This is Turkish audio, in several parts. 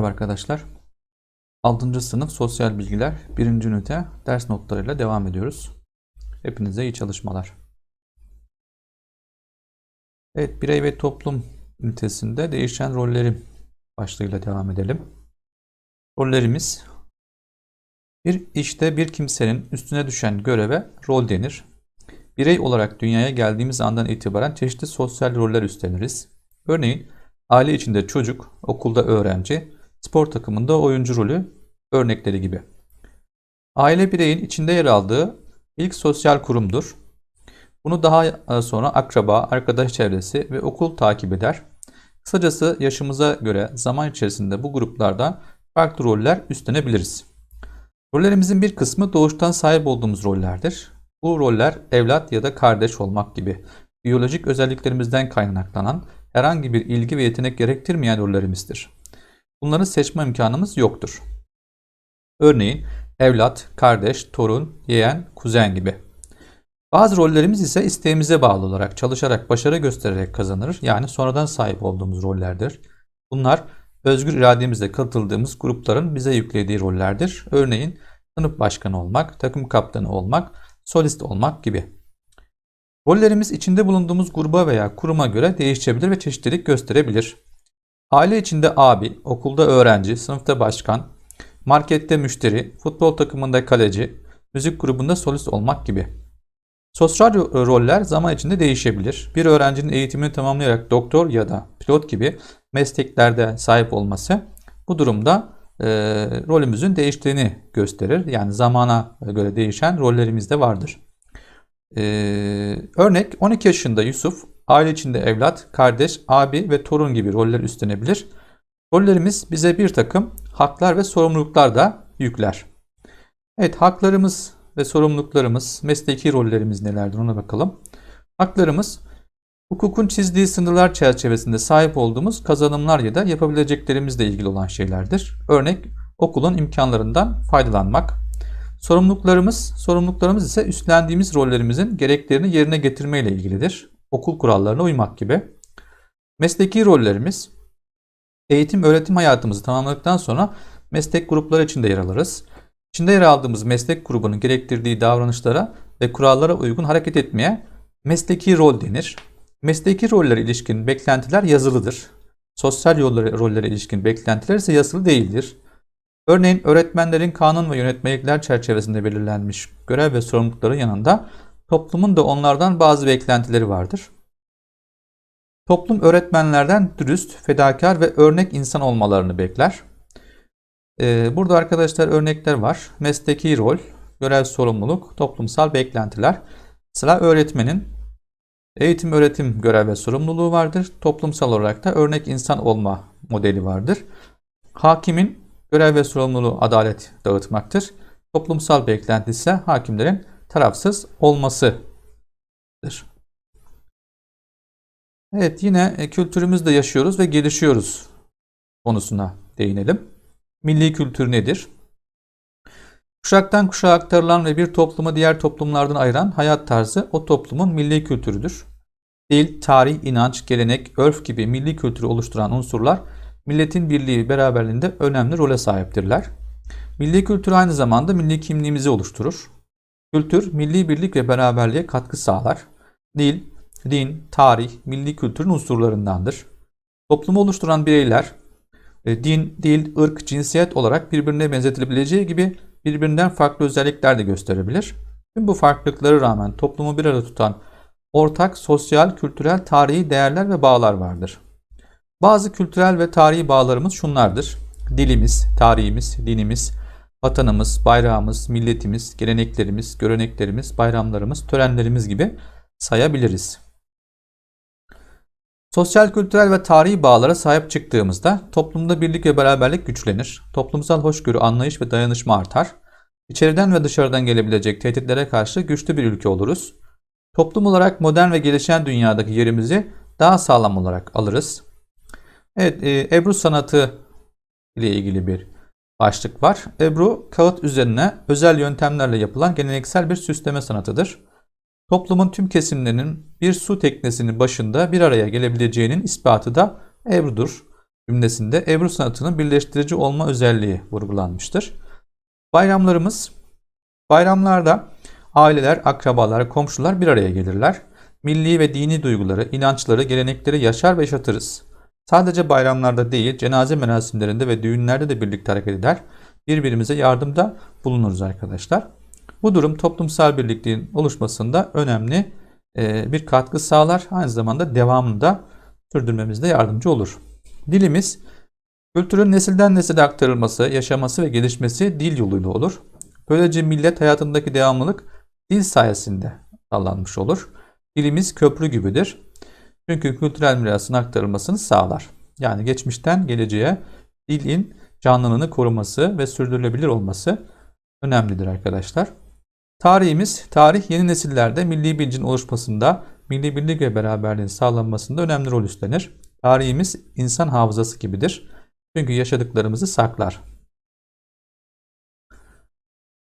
Merhaba arkadaşlar. 6. sınıf sosyal bilgiler 1. ünite ders notlarıyla devam ediyoruz. Hepinize iyi çalışmalar. Evet, birey ve toplum ünitesinde değişen rollerim başlığıyla devam edelim. Rollerimiz bir işte bir kimsenin üstüne düşen göreve rol denir. Birey olarak dünyaya geldiğimiz andan itibaren çeşitli sosyal roller üstleniriz. Örneğin aile içinde çocuk, okulda öğrenci, spor takımında oyuncu rolü örnekleri gibi. Aile bireyin içinde yer aldığı ilk sosyal kurumdur. Bunu daha sonra akraba, arkadaş çevresi ve okul takip eder. Kısacası yaşımıza göre zaman içerisinde bu gruplarda farklı roller üstlenebiliriz. Rollerimizin bir kısmı doğuştan sahip olduğumuz rollerdir. Bu roller evlat ya da kardeş olmak gibi biyolojik özelliklerimizden kaynaklanan herhangi bir ilgi ve yetenek gerektirmeyen rollerimizdir. Bunları seçme imkanımız yoktur. Örneğin evlat, kardeş, torun, yeğen, kuzen gibi. Bazı rollerimiz ise isteğimize bağlı olarak çalışarak, başarı göstererek kazanır. Yani sonradan sahip olduğumuz rollerdir. Bunlar özgür irademizle katıldığımız grupların bize yüklediği rollerdir. Örneğin sınıf başkanı olmak, takım kaptanı olmak, solist olmak gibi. Rollerimiz içinde bulunduğumuz gruba veya kuruma göre değişebilir ve çeşitlilik gösterebilir. Aile içinde abi, okulda öğrenci, sınıfta başkan, markette müşteri, futbol takımında kaleci, müzik grubunda solist olmak gibi. Sosyal roller zaman içinde değişebilir. Bir öğrencinin eğitimini tamamlayarak doktor ya da pilot gibi mesleklerde sahip olması bu durumda e, rolümüzün değiştiğini gösterir. Yani zamana göre değişen rollerimiz de vardır. E, örnek 12 yaşında Yusuf aile içinde evlat, kardeş, abi ve torun gibi roller üstlenebilir. Rollerimiz bize bir takım haklar ve sorumluluklar da yükler. Evet haklarımız ve sorumluluklarımız, mesleki rollerimiz nelerdir ona bakalım. Haklarımız hukukun çizdiği sınırlar çerçevesinde sahip olduğumuz kazanımlar ya da yapabileceklerimizle ilgili olan şeylerdir. Örnek okulun imkanlarından faydalanmak. Sorumluluklarımız, sorumluluklarımız ise üstlendiğimiz rollerimizin gereklerini yerine getirme ilgilidir. Okul kurallarına uymak gibi. Mesleki rollerimiz eğitim öğretim hayatımızı tamamladıktan sonra meslek grupları içinde yer alırız. İçinde yer aldığımız meslek grubunun gerektirdiği davranışlara ve kurallara uygun hareket etmeye mesleki rol denir. Mesleki rollere ilişkin beklentiler yazılıdır. Sosyal yollara, rollere ilişkin beklentiler ise yazılı değildir. Örneğin öğretmenlerin kanun ve yönetmelikler çerçevesinde belirlenmiş görev ve sorumlulukların yanında toplumun da onlardan bazı beklentileri vardır. Toplum öğretmenlerden dürüst, fedakar ve örnek insan olmalarını bekler. Ee, burada arkadaşlar örnekler var. Mesleki rol, görev sorumluluk, toplumsal beklentiler. Sıra öğretmenin eğitim öğretim görev ve sorumluluğu vardır. Toplumsal olarak da örnek insan olma modeli vardır. Hakimin görev ve sorumluluğu adalet dağıtmaktır. Toplumsal beklenti ise hakimlerin tarafsız olmasıdır. Evet yine e, kültürümüzde yaşıyoruz ve gelişiyoruz konusuna değinelim. Milli kültür nedir? Kuşaktan kuşağa aktarılan ve bir toplumu diğer toplumlardan ayıran hayat tarzı o toplumun milli kültürüdür. Dil, tarih, inanç, gelenek, örf gibi milli kültürü oluşturan unsurlar milletin birliği beraberliğinde önemli role sahiptirler. Milli kültür aynı zamanda milli kimliğimizi oluşturur. Kültür, milli birlik ve beraberliğe katkı sağlar. Dil, din, tarih, milli kültürün unsurlarındandır. Toplumu oluşturan bireyler, e, din, dil, ırk, cinsiyet olarak birbirine benzetilebileceği gibi birbirinden farklı özellikler de gösterebilir. Tüm bu farklılıklara rağmen toplumu bir arada tutan ortak sosyal, kültürel, tarihi değerler ve bağlar vardır. Bazı kültürel ve tarihi bağlarımız şunlardır. Dilimiz, tarihimiz, dinimiz, vatanımız, bayrağımız, milletimiz, geleneklerimiz, göreneklerimiz, bayramlarımız, törenlerimiz gibi sayabiliriz. Sosyal, kültürel ve tarihi bağlara sahip çıktığımızda toplumda birlik ve beraberlik güçlenir. Toplumsal hoşgörü, anlayış ve dayanışma artar. İçeriden ve dışarıdan gelebilecek tehditlere karşı güçlü bir ülke oluruz. Toplum olarak modern ve gelişen dünyadaki yerimizi daha sağlam olarak alırız. Evet, Ebru sanatı ile ilgili bir başlık var. Ebru, kağıt üzerine özel yöntemlerle yapılan geleneksel bir süsleme sanatıdır. Toplumun tüm kesimlerinin bir su teknesinin başında bir araya gelebileceğinin ispatı da Ebru'dur. cümlesinde Ebru sanatının birleştirici olma özelliği vurgulanmıştır. Bayramlarımız, bayramlarda aileler, akrabalar, komşular bir araya gelirler. Milli ve dini duyguları, inançları, gelenekleri yaşar ve yaşatırız. Sadece bayramlarda değil, cenaze merasimlerinde ve düğünlerde de birlikte hareket eder. Birbirimize yardımda bulunuruz arkadaşlar. Bu durum toplumsal birlikliğin oluşmasında önemli e, bir katkı sağlar. Aynı zamanda devamını da sürdürmemizde yardımcı olur. Dilimiz, kültürün nesilden nesile aktarılması, yaşaması ve gelişmesi dil yoluyla olur. Böylece millet hayatındaki devamlılık dil sayesinde sağlanmış olur. Dilimiz köprü gibidir. Çünkü kültürel mirasın aktarılmasını sağlar. Yani geçmişten geleceğe dilin canlılığını koruması ve sürdürülebilir olması önemlidir arkadaşlar. Tarihimiz, tarih yeni nesillerde milli bilincin oluşmasında, milli birlik ve beraberliğin sağlanmasında önemli rol üstlenir. Tarihimiz insan hafızası gibidir. Çünkü yaşadıklarımızı saklar.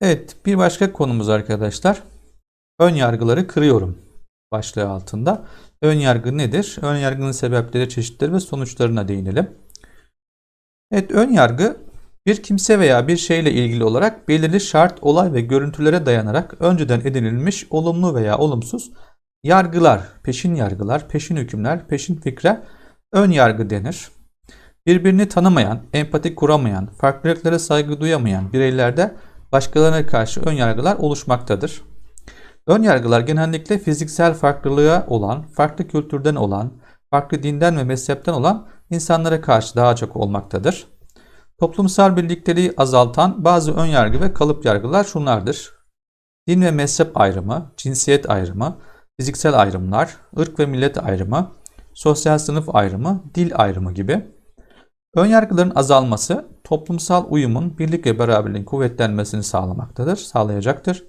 Evet, bir başka konumuz arkadaşlar. Ön yargıları kırıyorum başlığı altında. Ön yargı nedir? Ön yargının sebepleri, çeşitleri ve sonuçlarına değinelim. Evet, ön yargı bir kimse veya bir şeyle ilgili olarak belirli şart, olay ve görüntülere dayanarak önceden edinilmiş olumlu veya olumsuz yargılar, peşin yargılar, peşin hükümler, peşin fikre ön yargı denir. Birbirini tanımayan, empati kuramayan, farklılıklara saygı duyamayan bireylerde başkalarına karşı ön yargılar oluşmaktadır. Ön yargılar genellikle fiziksel farklılığa olan, farklı kültürden olan, farklı dinden ve mezhepten olan insanlara karşı daha çok olmaktadır. Toplumsal birlikteliği azaltan bazı ön yargı ve kalıp yargılar şunlardır. Din ve mezhep ayrımı, cinsiyet ayrımı, fiziksel ayrımlar, ırk ve millet ayrımı, sosyal sınıf ayrımı, dil ayrımı gibi. Ön yargıların azalması toplumsal uyumun, birlik ve beraberliğin kuvvetlenmesini sağlamaktadır, sağlayacaktır.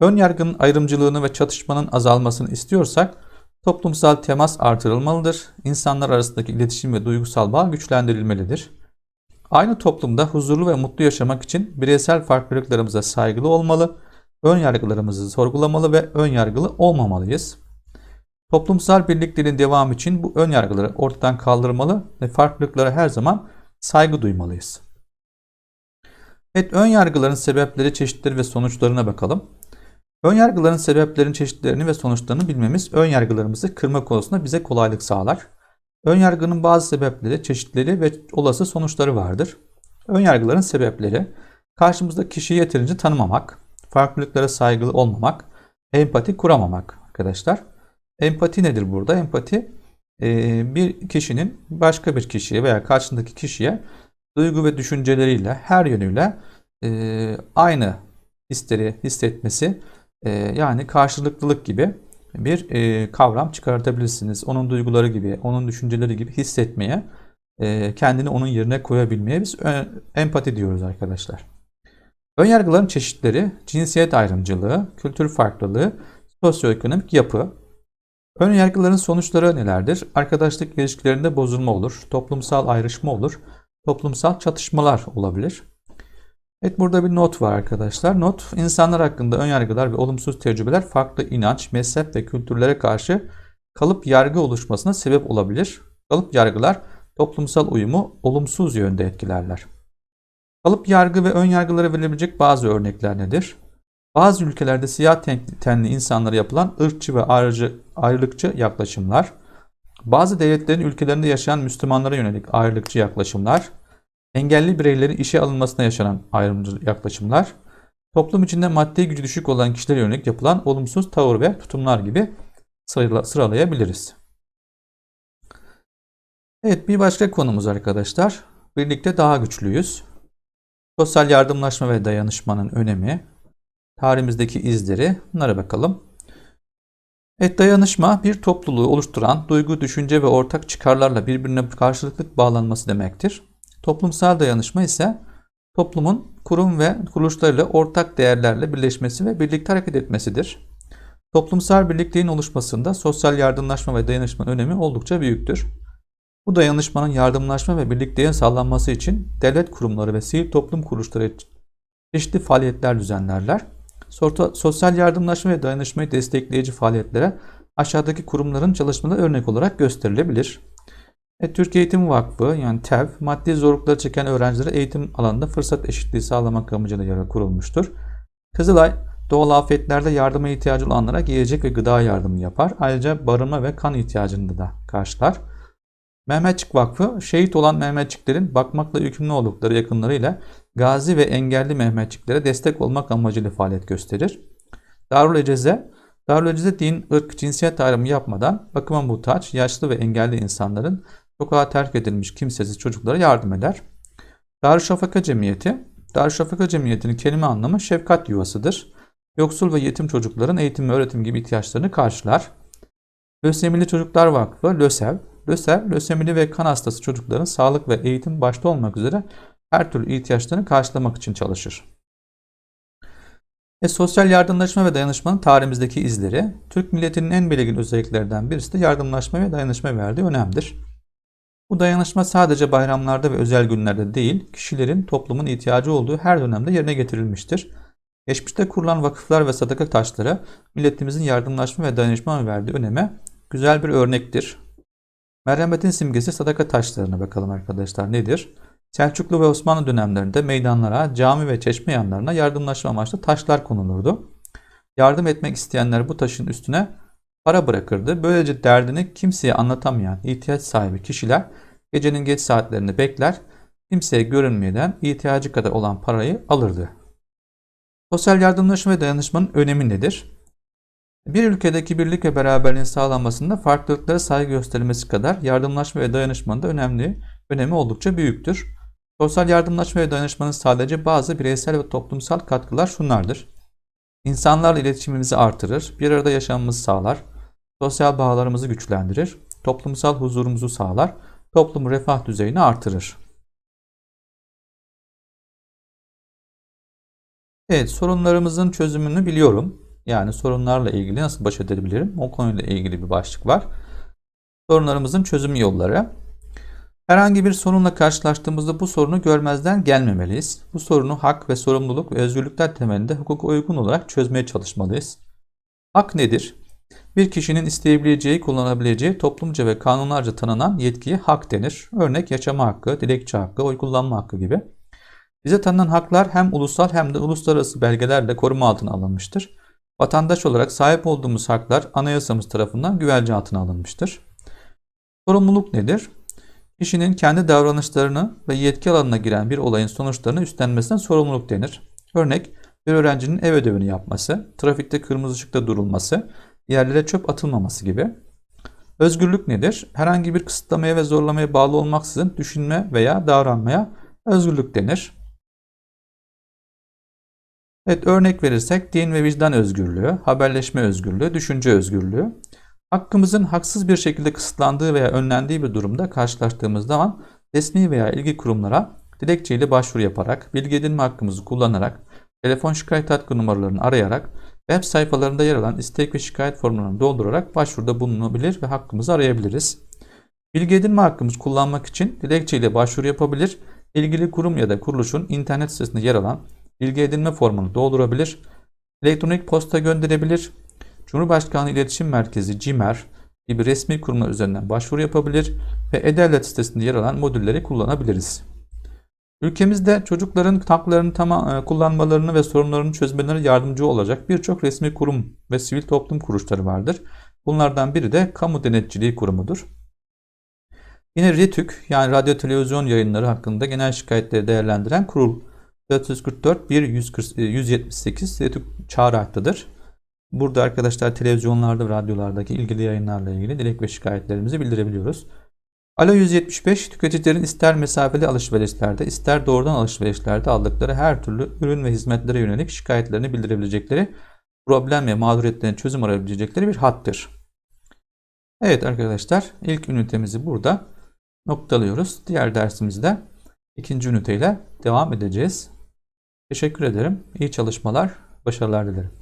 Ön yargının ayrımcılığını ve çatışmanın azalmasını istiyorsak toplumsal temas artırılmalıdır. İnsanlar arasındaki iletişim ve duygusal bağ güçlendirilmelidir. Aynı toplumda huzurlu ve mutlu yaşamak için bireysel farklılıklarımıza saygılı olmalı, ön yargılarımızı sorgulamalı ve ön yargılı olmamalıyız. Toplumsal birliklerin devamı için bu ön yargıları ortadan kaldırmalı ve farklılıklara her zaman saygı duymalıyız. Evet, ön yargıların sebepleri, çeşitleri ve sonuçlarına bakalım. Ön yargıların sebeplerini, çeşitlerini ve sonuçlarını bilmemiz ön yargılarımızı kırma konusunda bize kolaylık sağlar. Ön yargının bazı sebepleri, çeşitleri ve olası sonuçları vardır. Ön yargıların sebepleri karşımızda kişiyi yeterince tanımamak, farklılıklara saygılı olmamak, empati kuramamak arkadaşlar. Empati nedir burada? Empati bir kişinin başka bir kişiye veya karşısındaki kişiye duygu ve düşünceleriyle her yönüyle aynı hisleri hissetmesi yani karşılıklılık gibi bir e, kavram çıkartabilirsiniz. Onun duyguları gibi, onun düşünceleri gibi hissetmeye, e, kendini onun yerine koyabilmeye biz empati diyoruz arkadaşlar. Önyargıların çeşitleri, cinsiyet ayrımcılığı, kültür farklılığı, sosyoekonomik yapı. Önyargıların sonuçları nelerdir? Arkadaşlık ilişkilerinde bozulma olur, toplumsal ayrışma olur, toplumsal çatışmalar olabilir. Evet burada bir not var arkadaşlar. Not insanlar hakkında önyargılar ve olumsuz tecrübeler farklı inanç, mezhep ve kültürlere karşı kalıp yargı oluşmasına sebep olabilir. Kalıp yargılar toplumsal uyumu olumsuz yönde etkilerler. Kalıp yargı ve ön yargılara verilebilecek bazı örnekler nedir? Bazı ülkelerde siyah tenli insanlara yapılan ırkçı ve ayrıcı, ayrılıkçı yaklaşımlar, bazı devletlerin ülkelerinde yaşayan Müslümanlara yönelik ayrılıkçı yaklaşımlar, engelli bireylerin işe alınmasına yaşanan ayrımcı yaklaşımlar, toplum içinde maddi gücü düşük olan kişilere yönelik yapılan olumsuz tavır ve tutumlar gibi sıralayabiliriz. Evet bir başka konumuz arkadaşlar. Birlikte daha güçlüyüz. Sosyal yardımlaşma ve dayanışmanın önemi, tarihimizdeki izleri bunlara bakalım. Evet dayanışma bir topluluğu oluşturan duygu, düşünce ve ortak çıkarlarla birbirine karşılıklı bağlanması demektir. Toplumsal dayanışma ise toplumun kurum ve kuruluşlarıyla ortak değerlerle birleşmesi ve birlikte hareket etmesidir. Toplumsal birlikliğin oluşmasında sosyal yardımlaşma ve dayanışmanın önemi oldukça büyüktür. Bu dayanışmanın yardımlaşma ve birlikteliğin sağlanması için devlet kurumları ve sivil toplum kuruluşları çeşitli faaliyetler düzenlerler. Sosyal yardımlaşma ve dayanışmayı destekleyici faaliyetlere aşağıdaki kurumların çalışmaları örnek olarak gösterilebilir. E, Türk Eğitim Vakfı yani TEV, maddi zorlukları çeken öğrencilere eğitim alanında fırsat eşitliği sağlamak amacıyla kurulmuştur. Kızılay, doğal afetlerde yardıma ihtiyacı olanlara giyecek ve gıda yardımı yapar. Ayrıca barınma ve kan ihtiyacını da karşılar. Mehmetçik Vakfı, şehit olan Mehmetçiklerin bakmakla yükümlü oldukları yakınlarıyla gazi ve engelli Mehmetçiklere destek olmak amacıyla faaliyet gösterir. Darül Eceze, Darül Eceze din, ırk, cinsiyet ayrımı yapmadan bakıma muhtaç, yaşlı ve engelli insanların sokağa terk edilmiş kimsesiz çocuklara yardım eder. Darüşşafaka Cemiyeti, Darüşşafaka Cemiyeti'nin kelime anlamı şefkat yuvasıdır. Yoksul ve yetim çocukların eğitim ve öğretim gibi ihtiyaçlarını karşılar. Lösemili Çocuklar Vakfı, LÖSEV, LÖSEV, lösemili ve kan hastası çocukların sağlık ve eğitim başta olmak üzere her türlü ihtiyaçlarını karşılamak için çalışır. E, sosyal yardımlaşma ve dayanışmanın tarihimizdeki izleri, Türk milletinin en belirgin özelliklerinden birisi de yardımlaşma ve dayanışma verdiği önemdir. Bu dayanışma sadece bayramlarda ve özel günlerde değil, kişilerin toplumun ihtiyacı olduğu her dönemde yerine getirilmiştir. Geçmişte kurulan vakıflar ve sadaka taşları milletimizin yardımlaşma ve dayanışma verdiği öneme güzel bir örnektir. Merhametin simgesi sadaka taşlarına bakalım arkadaşlar nedir? Selçuklu ve Osmanlı dönemlerinde meydanlara, cami ve çeşme yanlarına yardımlaşma amaçlı taşlar konulurdu. Yardım etmek isteyenler bu taşın üstüne para bırakırdı. Böylece derdini kimseye anlatamayan ihtiyaç sahibi kişiler gecenin geç saatlerinde bekler, kimseye görünmeden ihtiyacı kadar olan parayı alırdı. Sosyal yardımlaşma ve dayanışmanın önemi nedir? Bir ülkedeki birlik ve beraberliğin sağlanmasında farklılıklara saygı gösterilmesi kadar yardımlaşma ve dayanışmanın da önemli, önemi oldukça büyüktür. Sosyal yardımlaşma ve dayanışmanın sadece bazı bireysel ve toplumsal katkılar şunlardır. İnsanlarla iletişimimizi artırır, bir arada yaşamımızı sağlar, sosyal bağlarımızı güçlendirir, toplumsal huzurumuzu sağlar, toplumun refah düzeyini artırır. Evet, sorunlarımızın çözümünü biliyorum. Yani sorunlarla ilgili nasıl baş edebilirim? O konuyla ilgili bir başlık var. Sorunlarımızın çözüm yolları. Herhangi bir sorunla karşılaştığımızda bu sorunu görmezden gelmemeliyiz. Bu sorunu hak ve sorumluluk ve özgürlükler temelinde hukuka uygun olarak çözmeye çalışmalıyız. Hak nedir? Bir kişinin isteyebileceği, kullanabileceği toplumca ve kanunlarca tanınan yetkiye hak denir. Örnek yaşama hakkı, dilekçe hakkı, oy kullanma hakkı gibi. Bize tanınan haklar hem ulusal hem de uluslararası belgelerle koruma altına alınmıştır. Vatandaş olarak sahip olduğumuz haklar anayasamız tarafından güvence altına alınmıştır. Sorumluluk nedir? Kişinin kendi davranışlarını ve yetki alanına giren bir olayın sonuçlarını üstlenmesine sorumluluk denir. Örnek, bir öğrencinin ev ödevini yapması, trafikte kırmızı ışıkta durulması, yerlere çöp atılmaması gibi. Özgürlük nedir? Herhangi bir kısıtlamaya ve zorlamaya bağlı olmaksızın düşünme veya davranmaya özgürlük denir. Evet örnek verirsek din ve vicdan özgürlüğü, haberleşme özgürlüğü, düşünce özgürlüğü. Hakkımızın haksız bir şekilde kısıtlandığı veya önlendiği bir durumda karşılaştığımız zaman resmi veya ilgi kurumlara dilekçeyle başvuru yaparak, bilgi edinme hakkımızı kullanarak, telefon şikayet hakkı numaralarını arayarak, web sayfalarında yer alan istek ve şikayet formlarını doldurarak başvuruda bulunabilir ve hakkımızı arayabiliriz. Bilgi edinme hakkımızı kullanmak için dilekçeyle başvuru yapabilir, ilgili kurum ya da kuruluşun internet sitesinde yer alan bilgi edinme formunu doldurabilir, elektronik posta gönderebilir, Cumhurbaşkanlığı İletişim Merkezi CİMER gibi resmi kurumlar üzerinden başvuru yapabilir ve E-Devlet sitesinde yer alan modülleri kullanabiliriz. Ülkemizde çocukların haklarını tamam, kullanmalarını ve sorunlarını çözmelerine yardımcı olacak birçok resmi kurum ve sivil toplum kuruluşları vardır. Bunlardan biri de Kamu Denetçiliği Kurumu'dur. Yine RETÜK yani radyo televizyon yayınları hakkında genel şikayetleri değerlendiren kurul 444 1 178 RETÜK çağrı. Burada arkadaşlar televizyonlarda ve radyolardaki ilgili yayınlarla ilgili dilek ve şikayetlerimizi bildirebiliyoruz. Alo 175 tüketicilerin ister mesafeli alışverişlerde ister doğrudan alışverişlerde aldıkları her türlü ürün ve hizmetlere yönelik şikayetlerini bildirebilecekleri problem ve mağduriyetlerin çözüm arayabilecekleri bir hattır. Evet arkadaşlar ilk ünitemizi burada noktalıyoruz. Diğer dersimizde ikinci üniteyle devam edeceğiz. Teşekkür ederim. İyi çalışmalar, başarılar dilerim.